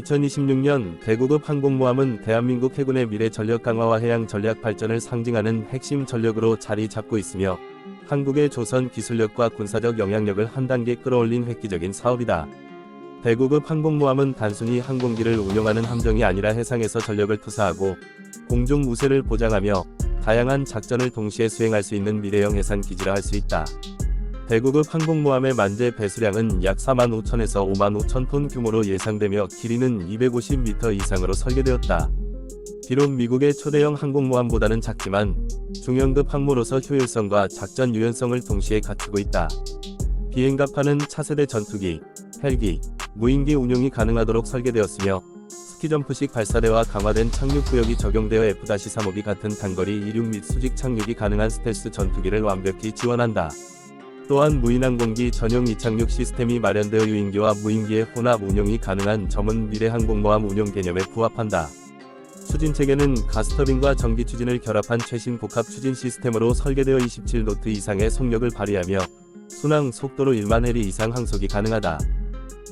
2026년 대구급 항공모함은 대한민국 해군의 미래 전력 강화와 해양 전략 발전을 상징하는 핵심 전력으로 자리 잡고 있으며 한국의 조선 기술력과 군사적 영향력을 한 단계 끌어올린 획기적인 사업이다. 대구급 항공모함은 단순히 항공기를 운용하는 함정이 아니라 해상에서 전력을 투사하고 공중 무쇠를 보장하며 다양한 작전을 동시에 수행할 수 있는 미래형 해상 기지라 할 수 있다. 대구급 항공모함의 만재 배수량은 약 4만 5천에서 5만 5천 톤 규모로 예상되며 길이는 250m 이상으로 설계되었다. 비록 미국의 초대형 항공모함보다는 작지만 중형급 항모로서 효율성과 작전 유연성을 동시에 갖추고 있다. 비행갑하는 차세대 전투기, 헬기, 무인기 운용이 가능하도록 설계되었으며 스키점프식 발사대와 강화된 착륙구역이 적용되어 F-352 같은 단거리 이륙 및 수직 착륙이 가능한 스텔스 전투기를 완벽히 지원한다. 또한 무인항공기 전용 이착륙 시스템이 마련되어 유인기와 무인기의 혼합 운용이 가능한 전문 미래 항공모함 운용 개념에 부합한다. 추진 체계는 가스터빈과 전기 추진을 결합한 최신 복합 추진 시스템으로 설계되어 27노트 이상의 속력을 발휘하며 순항 속도로 1만 해리 이상 항속이 가능하다.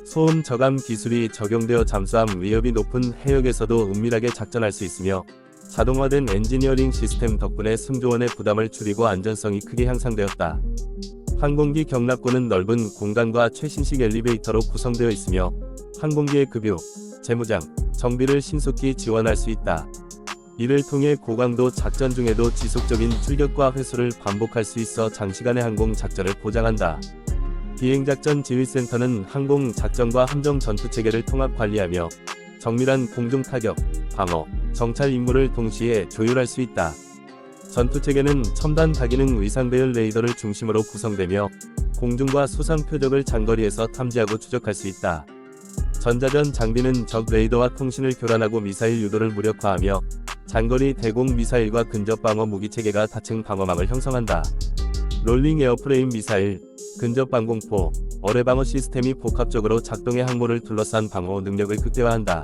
소음 저감 기술이 적용되어 잠수함 위협이 높은 해역에서도 은밀하게 작전할 수 있으며 자동화된 엔지니어링 시스템 덕분에 승조원의 부담을 줄이고 안전성이 크게 향상되었다. 항공기 경납고는 넓은 공간과 최신식 엘리베이터로 구성되어 있으며 항공기의 급유, 재무장, 정비를 신속히 지원할 수 있다. 이를 통해 고강도 작전 중에도 지속적인 출격과 회수를 반복할 수 있어 장시간의 항공 작전을 보장한다. 비행작전 지휘센터는 항공 작전과 함정 전투 체계를 통합 관리하며 정밀한 공중 타격, 방어, 정찰 임무를 동시에 조율할 수 있다. 전투 체계는 첨단 다기능 위상 배열 레이더를 중심으로 구성되며 공중과 수상 표적을 장거리에서 탐지하고 추적할 수 있다. 전자전 장비는 적 레이더와 통신을 교란하고 미사일 유도를 무력화하며 장거리 대공 미사일과 근접 방어 무기 체계가 다층 방어망을 형성한다. 롤링 에어프레임 미사일, 근접 방공포, 어뢰 방어 시스템이 복합적으로 작동해 항모를 둘러싼 방어 능력을 극대화한다.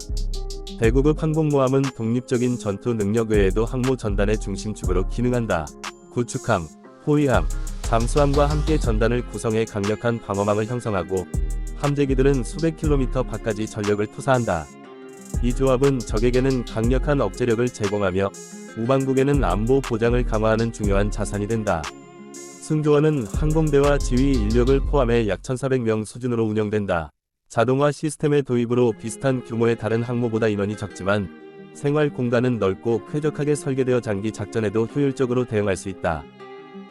대구급 항공모함은 독립적인 전투 능력 외에도 항모 전단의 중심축으로 기능한다. 구축함, 호위함, 잠수함과 함께 전단을 구성해 강력한 방어망을 형성하고 함재기들은 수백 킬로미터 밖까지 전력을 투사한다. 이 조합은 적에게는 강력한 억제력을 제공하며 우방국에는 안보 보장을 강화하는 중요한 자산이 된다. 승조원은 항공대와 지휘 인력을 포함해 약 1,400명 수준으로 운영된다. 자동화 시스템의 도입으로 비슷한 규모의 다른 항모보다 인원이 적지만 생활 공간은 넓고 쾌적하게 설계되어 장기 작전에도 효율적으로 대응할 수 있다.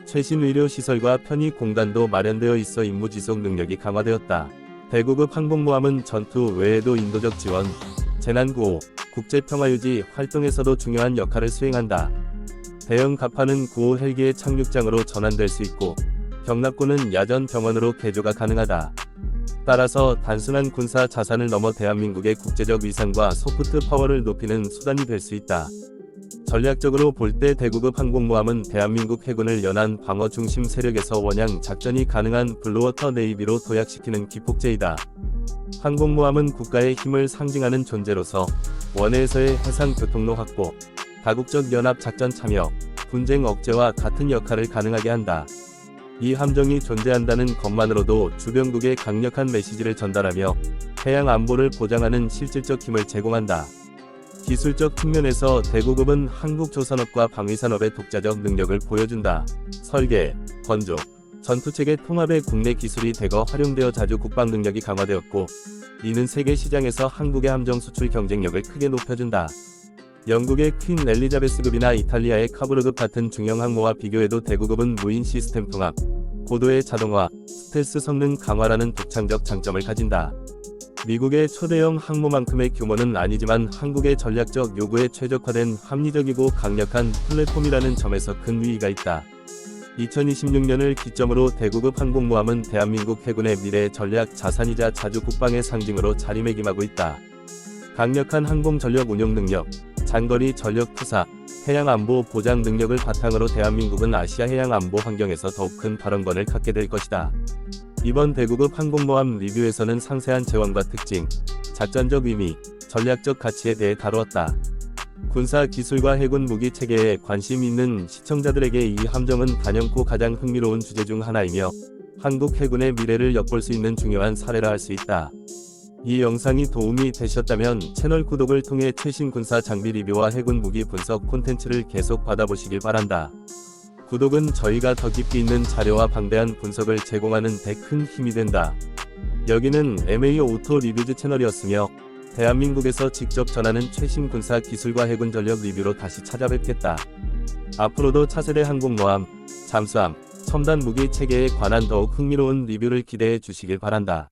최신 의료 시설과 편의 공간도 마련되어 있어 임무 지속 능력이 강화되었다. 대구급 항공모함은 전투 외에도 인도적 지원, 재난구호, 국제평화유지 활동에서도 중요한 역할을 수행한다. 대형 갑하는 구호 헬기의 착륙장으로 전환될 수 있고 경납고는 야전 병원으로 개조가 가능하다. 따라서 단순한 군사 자산을 넘어 대한민국의 국제적 위상과 소프트 파워를 높이는 수단이 될 수 있다. 전략적으로 볼 때 대구급 항공모함은 대한민국 해군을 연안 방어 중심 세력에서 원양 작전이 가능한 블루워터 네이비로 도약시키는 기폭제이다. 항공모함은 국가의 힘을 상징하는 존재로서 원해에서의 해상 교통로 확보, 다국적 연합 작전 참여, 분쟁 억제와 같은 역할을 가능하게 한다. 이 함정이 존재한다는 것만으로도 주변국에 강력한 메시지를 전달하며 해양 안보를 보장하는 실질적 힘을 제공한다. 기술적 측면에서 대구급은 한국 조선업과 방위산업의 독자적 능력을 보여준다. 설계, 건조, 전투체계 통합의 국내 기술이 대거 활용되어 자주 국방 능력이 강화되었고, 이는 세계 시장에서 한국의 함정 수출 경쟁력을 크게 높여준다. 영국의 퀸 엘리자베스급이나 이탈리아의 카브르급 같은 중형 항모와 비교해도 대구급은 무인 시스템 통합, 고도의 자동화, 스텔스 성능 강화라는 독창적 장점을 가진다. 미국의 초대형 항모만큼의 규모는 아니지만 한국의 전략적 요구에 최적화된 합리적이고 강력한 플랫폼이라는 점에서 큰 위의가 있다. 2026년을 기점으로 대구급 항공모함은 대한민국 해군의 미래 전략 자산이자 자주 국방의 상징으로 자리매김하고 있다. 강력한 항공 전력 운용 능력, 장거리 전력 투사, 해양 안보 보장 능력을 바탕으로 대한민국은 아시아 해양 안보 환경에서 더욱 큰 발언권을 갖게 될 것이다. 이번 대구급 항공모함 리뷰에서는 상세한 제왕과 특징, 작전적 의미, 전략적 가치에 대해 다루었다. 군사 기술과 해군 무기 체계에 관심 있는 시청자들에게 이 함정은 단연코 가장 흥미로운 주제 중 하나이며 한국 해군의 미래를 엿볼 수 있는 중요한 사례라 할 수 있다. 이 영상이 도움이 되셨다면 채널 구독을 통해 최신 군사 장비 리뷰와 해군 무기 분석 콘텐츠를 계속 받아보시길 바란다. 구독은 저희가 더 깊이 있는 자료와 방대한 분석을 제공하는 데 큰 힘이 된다. 여기는 MA 오토 리뷰즈 채널이었으며 대한민국에서 직접 전하는 최신 군사 기술과 해군 전력 리뷰로 다시 찾아뵙겠다. 앞으로도 차세대 항공모함, 잠수함, 첨단 무기 체계에 관한 더욱 흥미로운 리뷰를 기대해 주시길 바란다.